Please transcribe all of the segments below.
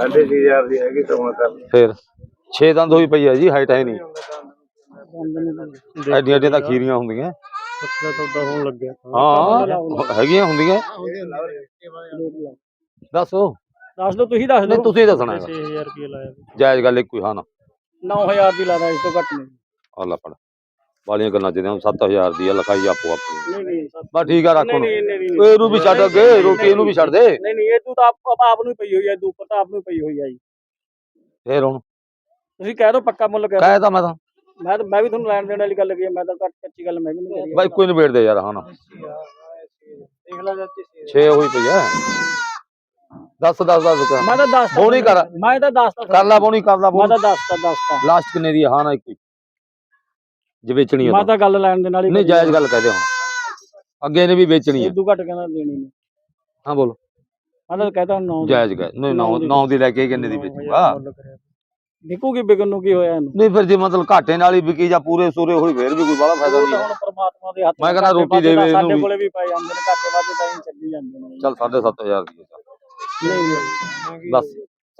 ਹਜ਼ਾਰ ਦੀ ਹੈਗੀ ਕਰ ਫਿਰ 6 ਦੰਦ ਹੋਈ ਪਈ ਹੈ ਜੀ ਹਾਈਟ ਹੈ ਨਹੀਂ ਐਡੀਆਂ ਐਡੀਆਂ ਤਾਂ ਖੀਰੀਆਂ ਹੁੰਦੀਆਂ। ਪੱਤਲਾ ਸੌਦਾ ਹੋਣ ਲੱਗਿਆ। ਹਾਂ ਹੈਗੀਆਂ ਹੁੰਦੀਆਂ। ਦੱਸੋ ਦੱਸ ਦੋ ਤੁਸੀਂ ਦੱਸ ਨਹੀਂ ਦਿਓ ਤੁਸੀਂ ਦੱਸਣਾ ਹੈਗਾ। 6000 ਰੁਪਏ ਲਾਇਆ। ਜਾਇਜ਼ ਗੱਲ ਇੱਕੋ ਹੀ ਹਾਂ ਨਾ। 9000 ਦੀ ਲਾਦਾ ਇਸ ਤੋਂ ਘੱਟ ਨਹੀਂ। ਆ ਲੈ ਵਾਲੀਆਂ ਗੱਲਾਂ ਚ ਨੇ 7000 ਦੀ ਆ ਲਿਖਾਈ ਆਪੋ ਆਪਣੀ। ਨਹੀਂ ਨਹੀਂ ਬਸ ਠੀਕ ਆ ਰੱਖ ਨਹੀਂ ਨਹੀਂ ਨਹੀਂ ਨਹੀਂ ਇਹਨੂੰ ਵੀ ਛੱਡ ਅੱਗੇ ਰੋਟੀ ਇਹਨੂੰ ਵੀ ਛੱਡ ਦੇ। ਨਹੀਂ ਨਹੀਂ ਇਹ ਤੂੰ ਤਾਂ ਆਪ ਨੂੰ ਹੀ ਪਈ ਹੋਈ ਹੈ ਦੂ ਪਤਾ ਆਪ ਨੂੰ ਹੀ ਪਈ ਹੋਈ ਹੈ ਜੀ। ਫੇਰ ਹੁਣ? ਤੁਸੀਂ ਕਹਿ ਦੋ ਪੱਕਾ ਮੁੱਲ ਕਹਿ। ਕਹਿ ਤਾਂ ਮੈਂ ਤਾਂ। ਮੈਂ ਤਾਂ ਮੈਂ ਵੀ ਤੁਹਾਨੂੰ ਲੈਣ ਦੇਣ ਵਾਲੀ ਗੱਲ ਕਰੀ ਹੈ, ਮੈਂ ਤਾਂ ਘੱਟ ਕੱਚੀ ਗੱਲ ਮੈਂ ਵੀ ਨਹੀਂ ਕਰੀ ਬਾਈ ਕੋਈ ਨਿਬੇੜ ਦੇ ਯਾਰ ਹਾਂ ਨਾ ਦੇਖ ਲੈ ਚਾਚੀ 6 ਹੋਈ ਪਈ ਐ ਦੱਸ ਦੱਸ ਦੱਸ। ਕਰ ਮੈਂ ਤਾਂ ਦੱਸ ਬੋਣੀ ਕਰ। ਮੈਂ ਤਾਂ ਦੱਸਤਾ ਕਰ ਲਾ ਬੋਣੀ ਕਰ ਲਾ ਮੈਂ ਤਾਂ ਦੱਸਤਾ ਦੱਸਤਾ ਲਾਸਟ ਕਿੰਨੇ ਦੀ ਆ? ਹਾਂ ਨਾ ਇੱਕ ਹੀ। ਜੇ ਵੇਚਣੀ ਆ ਮੈਂ ਤਾਂ। ਗੱਲ ਲੈਣ ਦੇਣ ਵਾਲੀ ਨਹੀਂ ਜਾਇਜ਼ ਗੱਲ ਕਹਿ ਦੇ ਹੁਣ ਅੱਗੇ ਨੇ ਵੀ ਵੇਚਣੀ ਆ। ਇਦੋਂ ਘੱਟ ਕਹਿੰਦਾ ਦੇਣੀ ਨਹੀਂ। ਹਾਂ ਬੋਲ। ਮੈਂ ਤਾਂ ਕਹਤਾ 9 ਜਾਇਜ਼ ਕਹਿ ਨਹੀਂ ਨੌ ਨੌ ਦੀ ਲੈ ਕੇ ਕਿੰਨੇ ਦੀ ਵੇਚੂਗਾ? ਨਿਕੂਗੀ ਬਿਕਨ ਨੂੰ ਕੀ ਹੋਇਆ ਇਹਨੂੰ? ਨਹੀਂ ਫਿਰ ਜੇ ਮਤਲਬ ਘਾਟੇ ਨਾਲ ਹੀ ਵਿਕੀ ਜਾਂ ਪੂਰੇ ਸੂਰੇ ਹੋਈ ਫੇਰ ਵੀ ਕੋਈ ਬੜਾ ਫਾਇਦਾ ਨਹੀਂ ਹੈ ਹੁਣ ਪ੍ਰਮਾਤਮਾ ਦੇ ਹੱਥ ਮੈਂ ਕਹਿੰਦਾ ਰੋਟੀ ਦੇਵੇ ਇਹਨੂੰ ਸਾਡੇ। ਕੋਲੇ ਵੀ ਪੈ ਜਾਂਦੇ ਨੇ ਘਾਟੇ ਵਾਧੇ ਤਾਂ ਹੀ ਚੱਲੀ ਜਾਂਦੇ ਨੇ। ਚੱਲ 7500 ਦੀ ਹੈ ਨਹੀਂ। ਬਸ।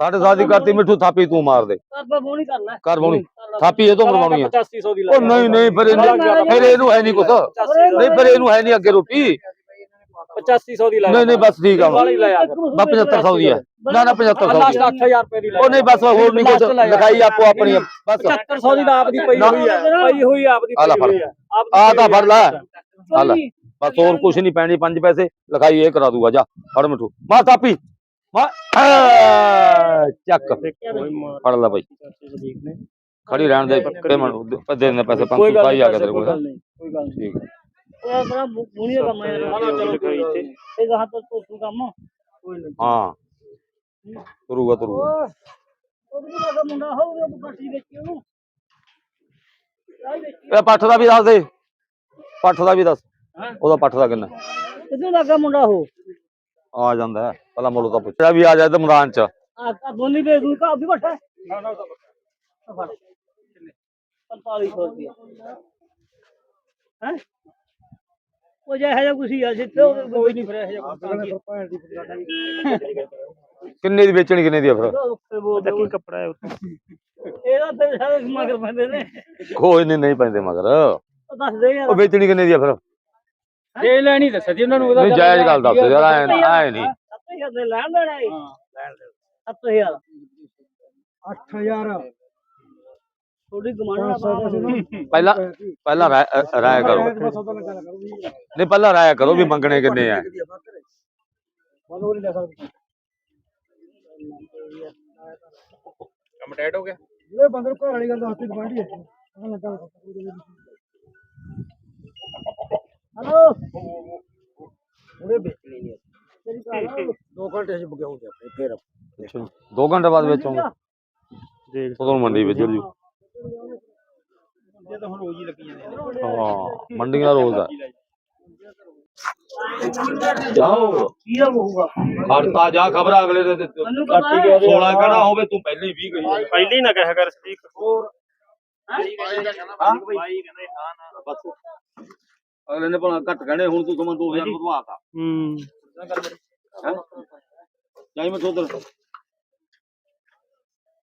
ਸੱਤ ਦੀ ਕਰਤੀ ਮਿੱਠੂ ਥਾਪੀ ਤੂੰ ਮਾਰ ਦੇ। ਕਰਦਾ ਬੋਣੀ ਕਰਨਾ। ਕਰ ਬੋਣੀ ਥਾਪੀ ਇਹ ਤੋਂ ਮਰਵਾਉਣੀ ਹੈ 8500 ਦੀ ਉਹ ਨਹੀਂ ਨਹੀਂ ਫਿਰ ਇਹਨੂੰ ਫਿਰ ਇਹਨੂੰ ਹੈ ਨਹੀਂ ਕੁਛ। ਨਹੀਂ ਫਿਰ ਇਹਨੂੰ ਹੈ ਨਹੀਂ ਅੱਗੇ ਰੋਟੀ। 8500 ਦੀ ਲਾ ਨਹੀਂ ਨਹੀਂ ਬਸ ਠੀਕ ਆ। ਆ। ਬਸ 7500 ਦੀ ਹੈ ਨਾ ਨਾ 7500 ਲਾਸਟ ਦੀ ਹੈ। 8000 ਰੁਪਏ ਦੀ ਲੈ ਉਹ ਨਹੀਂ ਬਸ ਹੋਰ ਨਹੀਂ ਕੁਛ। ਲਿਖਾਈ ਆਪੋ ਆਪਣੀ ਆ, ਬਸ। 7500 ਦੀ ਤਾਂ ਆਪ ਦੀ ਪਈ ਹੋਈ ਹੈ ਪਈ ਹੋਈ ਆਪ ਦੀ ਆ ਪਈ ਹੋਈ ਆ। ਤਾਂ ਫੜ ਲੈ। ਆ ਲੈ। ਬਸ ਹੋਰ ਕੁਛ ਨਹੀਂ ਪੈਣੀ 5 ਪੈਸੇ। ਲਿਖਾਈ ਇਹ ਕਰਾ ਦੂਗਾ ਜਾ। ਫੜ ਮਿੱਠੂ। ਮਾਰ ਥਾਪੀ। ਮਾਰ ਆ, ਚੱਕ ਫੜ ਲੈ ਬਾਈ ਖੜੀ ਰਹਿਣ ਦੇ ਪੇਮੈਂਟ ਦੇ ਦੇ ਪੈਸੇ ਕੋਈ 500 ਗੱਲ ਪਾਈ ਆ ਗਿਆ ਤੇਰੇ ਕੋਈ ਕੋਲ ਗੱਲ ਨਹੀਂ ਕੋਈ ਗੱਲ ਨਹੀਂ ਠੀਕ ਹੈ। ਉਹ ਬੜਾ ਬੁਣੀ ਦਾ ਕੰਮ ਹੈ ਚਲੋ ਕੋਈ ਇੱਥੇ ਇਹ ਗਾਹ ਤੋਂ ਤੂੰ ਕੰਮ ਕੋਈ ਨਹੀਂ ਹਾਂ ਤੁਰੂਗਾ ਤੁਰੂਗਾ ਉਹ ਵੀ ਦਾ ਮੁੰਡਾ ਹੋਊਗਾ ਉਹ ਪੱਟੀ ਵੇਚੀ ਉਹਨੂੰ ਇਹ ਪੱਠ ਦਾ ਵੀ ਦੱਸ ਦੇ ਪੱਠ ਦਾ ਵੀ ਦੱਸ ਹੈਂ? ਉਹਦਾ ਪੱਠ ਦਾ ਕਿੰਨਾ ਕਿੱਥੇ ਲੱਗਾ ਮੁੰਡਾ ਹੋ ਆ ਜਾਂਦਾ ਹੈ। ਪਹਿਲਾਂ ਮੁੱਲ ਤਾਂ ਪੁੱਛਿਆ ਵੀ ਆ ਜਾਏ ਤੇ ਮੈਦਾਨ ਚ। ਆ ਦੋਨੀ ਵੇਚ ਦੂੰ ਕਾ ਵੀ ਬੱਠਾ ਨਾ ਨਾ ਫੜ। 4500 ਰੁਪਇਆ। ਹੈ? ਉਹ ਜੇ ਹੈ ਜਾਂ ਕੁਛ ਹੀ ਆ ਜਿੱਥੇ ਉਹ ਕੋਈ ਨਹੀਂ। ਫਿਰ ਇਹ ਜਿਹਾ ਕਿੰਨੇ ਦੀ ਵੇਚਣੀ ਕਿੰਨੇ ਦੀ ਆ ਫਿਰ? ਕੀ ਕੱਪੜਾ ਹੈ ਇਹਦਾ ਤੇ ਸਾਰੇ ਮਗਰ ਪੈਂਦੇ ਨੇ। ਕੋਈ ਨਹੀਂ ਨਹੀਂ ਪੈਂਦੇ ਮਗਰ। ਉਹ ਦੱਸ ਦੇ ਯਾਰ ਉਹ ਵੇਚਣੀ ਕਿੰਨੇ ਦੀ ਆ ਫਿਰ? ਦੇ ਲੈਣੀ ਦੱਸ ਜੀ ਉਹਨਾਂ ਨੂੰ ਨਹੀਂ ਜਾਇਜ਼ ਗੱਲ ਦੱਸ ਯਾਰ ਐ ਐ ਨਹੀਂ। 7000 ਦੇ ਲੈਣ ਦੇਣਾ ਹੈ। ਲੈਣ ਦੇ 7000 8000 ਥੋੜੀ ਗਮਾਣਾ ਪਹਿਲਾਂ ਪਹਿਲਾਂ ਰਾਇ ਰਾਇ ਕਰੋ। ਨਹੀਂ ਪਹਿਲਾਂ ਰਾਇ ਕਰੋ ਵੀ ਮੰਗਣੇ ਕਿੰਨੇ ਆ। ਕੰਮ ਟੈਟ ਹੋ ਗਿਆ? ਇਹ ਬੰਦੇ ਨੂੰ ਘਰ ਵਾਲੀ ਗੱਲ ਦੱਸਦੀ ਗਵਾਂਢੀ ਹੈ ਹਲੋ ਉਹਨੇ ਵੇਚਣੀ ਨਹੀਂ ਤੇਰੀ ਘਰ ਦੋ ਘੰਟੇ ਚ ਬੁਗੇ ਹੁੰਦੇ ਆਪਣੇ ਫੇਰ ਅੱਛਾ 2 ਘੰਟੇ ਬਾਅਦ ਵੇਚੋਗੇ ਦੇਖ ਉਦੋਂ ਮੰਡੀ ਵਿੱਚ ਜੂ ਇਹ ਤਾਂ ਹੁਣ ਰੋਜ਼ ਹੀ ਲੱਗੀ ਜਾਂਦੇ ਹਾਂ ਮੰਡੀਆਂ ਰੋਜ਼ ਆ ਜਾਓ ਕੀ ਦਾ ਹੋਊਗਾ ਹੜਤਾ ਜਾ ਖਬਰ ਅਗਲੇ ਦੇ ਦਿੱਤੇ ਮੈਨੂੰ ਪਤਾ ਹੈ 16 ਕਹਣਾ ਹੋਵੇ ਤੂੰ ਪਹਿਲੇ ਹੀ 20 ਗਈ ਪਹਿਲੇ ਹੀ ਨਾ ਕਹਿਆ ਕਰ ਸਦੀਕ ਹੋਰ ਬਸ ਅਗਲੇ ਨੇ ਭਲਾ ਘੱਟ ਕਹਿਣੇ ਹੁਣ ਤੂੰ ਸਮਾਂ 2000 ਵਧਵਾਤਾ ਹੂੰ। ਜਾਈ ਮੈਂ ਉਧਰ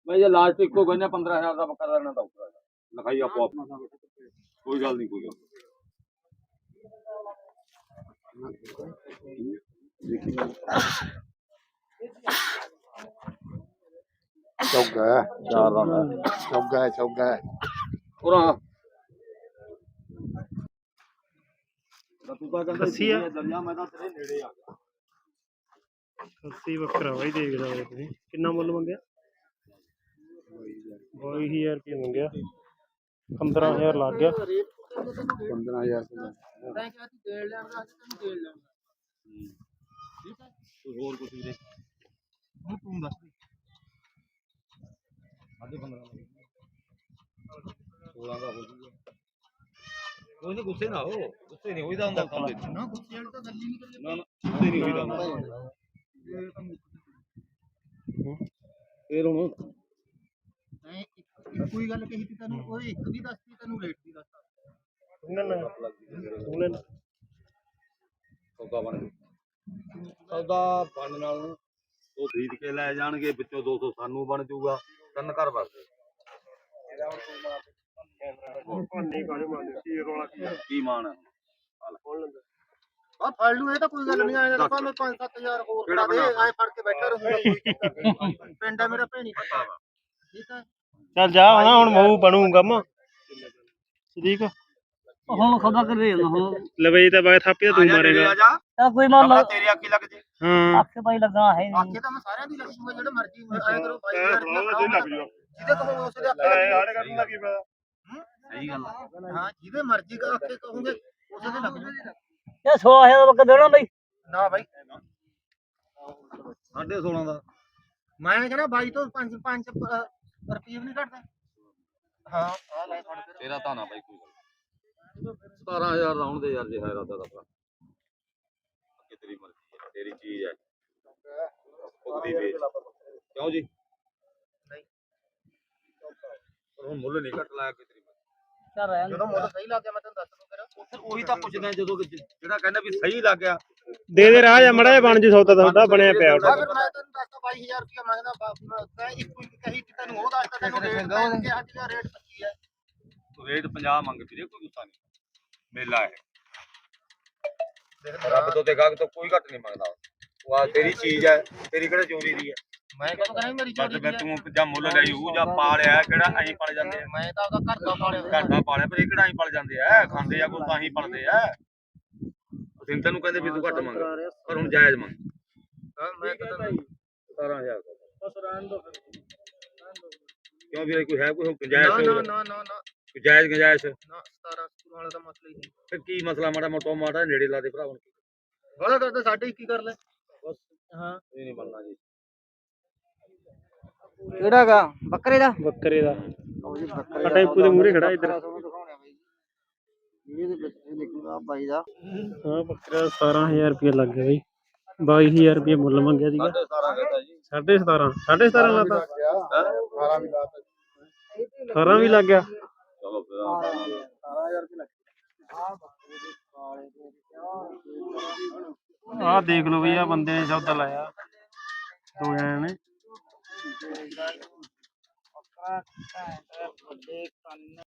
ਮੈਂ ਜੇ ਲਾਸਟ ਇੱਕੋ ਕਹਿੰਦਾ 15000 ਦਾ ਬੱਕਰਾ ਲੈਣਾ ਤਾਂ ਉੱਪਰ ਲਿਖਾਈ ਆਪੋ ਆਪਣਾ ਕੋਈ ਗੱਲ ਨਹੀਂ ਕੋਈ ਗੱਲ ਨੀ। ਚੌਗਾ ਹੈ ਚਾਰ ਦਾ ਮੈਂ ਚੌਗਾ ਹੈ ਚੌਗਾ ਹੈ। ਉਰਾ ਤੂੰ ਤਾਂ ਕਹਿੰਦਾ ਅੱਸੀ ਆ? ਦਰਿਆ ਮੈਂ ਤਾਂ ਤੇਰੇ ਨੇੜੇ ਆ ਗਿਆ ਸੱਤੀ ਬੱਕਰਾ ਬਾਈ ਦੇਖਦਾ ਹੋਇਆ ਤੁਸੀਂ ਕਿੰਨਾ ਮੁੱਲ ਮੰਗਿਆ 22000 ਰੁਪਏ ਮੰਗਿਆ 15000 ਲੱਗ ਗਿਆ 15000 ਕੋਈ ਹੋਰ ਕੁਝ ਵੀਰੇ ਹੁਣ ਤੂੰ ਦੱਸ ਦੇ ਸਾਢੇ 15 16 ਦਾ ਹੋ ਜੂਗਾ ਕੋਈ ਨਹੀਂ ਗੁੱਸੇ ਨਾ ਹੋ ਗੁੱਸੇ ਨਹੀਂ ਹੋਈਦਾ ਹੁੰਦਾ ਕੰਮ ਵਿੱਚ ਨਾ ਗੁੱਸੇ ਵਾਲੀ ਤਾਂ ਗੱਲ ਹੀ ਨਹੀਂ ਕਰੀ ਨਾ ਨਾ ਗੁੱਸੇ ਨਹੀਂ ਹੋਈਦਾ ਹੁੰਦਾ ਫੇਰ ਹੁਣ ਕੋਈ ਗੱਲ ਕਹੀ ਤੀ ਤੈਨੂੰ ਉਹ ਇੱਕ ਵੀ ਦੱਸਤੀ ਤੈਨੂੰ ਰੇਟ ਦੀ ਦੱਸਤਾ ਨਾ ਨਾ ਸੁਣ ਲੈ ਸੌਦਾ ਬਣ ਸੌਦਾ ਬਣਨ ਨਾਲ ਉਹ ਖਰੀਦ ਕੇ ਲੈ ਜਾਣਗੇ ਵਿੱਚੋਂ 200 ਸਾਨੂੰ ਬਣ ਜਾਊਗਾ। ਤਿੰਨ ਘਰ ਵਾਸਤੇ ਕੀ ਮਾਣ ਹੈ? ਆ ਫੜ ਲੂ ਇਹ ਤਾਂ ਕੋਈ ਗੱਲ ਨਹੀਂ ਆਇਆ ਤਾਂ ਭਾਵੇਂ 5-7000 ਹੋਰ ਕਿਹੜਾ ਕਰਾ ਦੇ ਬਣਾ? ਐ ਫੜ ਕੇ ਬੈਠਾ ਰਹੂੰਗਾ। ਪਿੰਡ ਆ ਮੇਰਾ ਭੈਣੀ ਪਤਾ ਵਾ। ਠੀਕ ਹੈ। ਚੱਲ ਜਾ ਹੁਣ ਹੁਣ ਮਊ ਬਣੂਗਾ ਮ। ਸਦੀਕ? ਹੁਣ ਖਬਰ ਕਰ ਰਹੇ ਹਾਂ ਹੁਣ। ਲਵੇ ਤਾਂ ਬਾਈ ਥਾਪੀ ਤਾਂ ਮਾਰੇਗਾ ਤਾਂ ਕੋਈ ਲਾ ਤੇਰੀ ਅੱਖੀ ਲੱਗ ਜੇ। ਹਾਂ। ਆਖੇ ਭਾਈ ਲੱਗਾ ਹੈ ਨਹੀਂ। ਆਖੇ ਤਾਂ ਮੈਂ ਸਾਰਿਆਂ ਦੀ ਲੱਗੂਗਾ ਜਿਹੜੇ ਮਰਜ਼ੀ ਐ ਕਰੋ 22000 ਰੁਪਏ ਜਿਹਦੇ ਕਹੋ ਉਸੇ ਦੇ ਆਖੇ ਲੱਗੀ ਸਹੀ ਗੱਲ। ਹਾਂ ਜਿਹਦੇ ਮਰਜ਼ੀ ਦਾ ਆਖੇ ਕਹੋਗੇ। ਉਸੇ ਦੇ ਲੱਗ ਜੂ ਇਹ 16000 ਦਾ ਬੱਕਾ ਦੇਣਾ ਬਈ। ਨਾ ਬਾਈ। ਸਾਢੇ 16 ਦਾ। ਮੈਂ ਕਹਿੰਦਾ ਬਾਈ ਤੋਂ 5 5 ਰੁਪਏ ਵੀ ਨਹੀਂ ਘਟਦਾ। ਹਾਂ ਆ ਲੈ ਤੇਰਾ ਤਾਂ ਨਾ ਬਾਈ ਕੋਈ ਗੱਲ 17000 ਦਾ ਹੁਣ ਦੇ ਯਾਰ ਜੇ ਹੈ ਰਾਦਾ ਦਾ ਭਰਾ। ਅੱਗੇ ਤੇਰੀ ਮਰਜ਼ੀ ਹੈ ਤੇਰੀ ਚੀਜ਼ ਹੈ। ਉਹਦੀ ਵੇਚ। ਕਿਉਂ ਜੀ? ਨਹੀਂ। ਪਰ ਹੁਣ ਮੁੱਲ ਨਹੀਂ ਘਟ ਲਾਇਆ ਕੋਈ ਰਹਿਣ ਦੇ। ਜਦੋਂ ਮੁੱਲ ਸਹੀ ਲੱਗ ਗਿਆ ਮੈਂ ਤੈਨੂੰ ਦੱਸ ਦੂੰ ਫਿਰ। ਫਿਰ ਉਹੀ ਤਾਂ ਪੁੱਛਦਾ ਜਦੋਂ ਕਿ ਜਿਹੜਾ ਕਹਿੰਦਾ ਵੀ ਸਹੀ ਲੱਗ ਗਿਆ। ਦੇ ਦੇ ਰਾਹ ਜਾ ਮੜਾ ਬਣ ਜੀ ਸੌਦਾ ਤੁਹਾਡਾ ਬਣਿਆ ਪਿਆ ਉਹਦਾ। ਫਿਰ ਮੈਂ ਤੈਨੂੰ ਦੱਸਦਾ 22000 ਰੁਪਏ ਮੰਗਦਾ ਬਾ- ਮੈਂ ਇੱਕੋ ਇੱਕ ਕਹੀ ਕਿ ਤੈਨੂੰ ਉਹ ਦੱਸਦਾ ਤੈਨੂੰ ਰੇਟ ਮੈਂ ਕਿਹਾ ਅੱਜ ਦਾ ਰੇਟ 25 ਹੈ। ਰੇਟ 50 ਮੰਗ ਵੀਰੇ ਕੋਈ ਗੁੱਸਾ ਨਹੀਂ। ਮੇਲਾ ਹੈ। ਰੱਬ ਤੋਂ ਤੇ ਗਾਹਕ ਤੋਂ ਕੋਈ ਘੱਟ ਨਹੀਂ ਮੰਗਦਾ। ਉਹ ਆ ਤੇਰੀ ਚੀਜ਼ ਹੈ ਤੇਰੀ ਕਿਹੜਾ ਚੋਰੀ ਦੀ ਹੈ? ਮੈਂ ਕਦੋਂ ਕਰਾਂ ਮੇਰੀ ਬਸ ਚੋਰੀ ਮੈਂ ਤੂੰ ਜਾਂ ਮੁੱਲ ਲਈ ਹੂ ਜਾਂ ਪਾਲਿਆ ਕਿਹੜਾ ਅਸੀਂ ਪਲ ਜਾਂਦੇ ਆ। ਮੈਂ ਤਾਂ ਆਪਦਾ ਘਰ ਦਾ ਪਾਲਿਆ। ਘਰ ਦਾ ਪਾਲਿਆ ਪਰ ਇਹ ਕਿਹੜਾ ਅਸੀਂ ਪਲ ਜਾਂਦੇ ਆ? ਖਾਂਦੇ ਆ ਕੋਈ ਤਾਂ ਹੀ ਪਲਦੇ ਆ। ਅਸੀਂ ਤੈਨੂੰ ਕਹਿੰਦੇ ਵੀ ਤੂੰ ਘੱਟ ਮੰਗ। ਪਰ ਹੁਣ ਜਾਇਜ਼ ਮੰਗ। ਹਾਂ, ਮੈਂ ਤਾਂ ਤੈਨੂੰ 17000 ਕਿਉਂ ਵੀਰੇ ਕੋਈ ਹੈ ਕੋਈ ਗੁੰਜਾਇਸ਼ ਨਾ ਨਾ ਨਾ ਨਾ ਨਾ। ਜਾਇਜ਼ ਗੁੰਜਾਇਸ਼। ਨਾ 17 ਸਕੂਲ ਵਾਲਾ ਦਾ ਮਸਲਾ ਹੀ ਨਹੀਂ। ਫਿਰ ਕੀ ਮਸਲਾ ਮਾੜਾ ਮੋਟਾ ਮਾੜਾ ਨੇੜੇ ਲਾ ਦੇ ਭਰਾ ਹੁਣ। ਬੜਾ ਕਰਦਾ ਸਾਡੇ ਕੀ ਕਰ ਲੈ। ਬਸ। ਹਾਂ। ਇਹ ਨਹੀਂ ਮੰਨਣਾ ਜੀ। ਕਿਹੜਾ ਗਾ ਬੱਕਰੇ ਦਾ ਬੱਕਰੇ ਦਾ ਉਹ ਬੱਕਰੇ ਆ ਟੈਂਪੂ ਦੇ ਮੂਹਰੇ ਖੜਾ ਇੱਧਰ। ਇਹਦੇ ਵਿੱਚ ਲਿਖੂਗਾ ਬਾਈ ਦਾ। ਹਾਂ ਬੱਕਰਾ 17000 ਰੁਪਏ ਲੱਗ ਗਿਆ ਬਈ। 22000 ਰੁਪਏ ਮੁੱਲ ਮੰਗਿਆ ਸੀਗਾ। ਸਾਡੇ ਸਾਰਾ ਕਹਿੰਦਾ ਜੀ। 17.5 17.5 ਲਾਤਾ। 18 ਵੀ ਲਾਤਾ 18 ਵੀ ਲੱਗ ਗਿਆ। ਚਲੋ ਫਿਰ ਆਹ ਦੇਖ ਲਓ ਬਈ ਆ ਬੰਦੇ ਨੇ ਸੌਦਾ ਲਾਇਆ। ਦੋ ਜਣਿਆਂ ਨੇ। ब्रेकर ओकरा काय रे ब्रेक पन्ने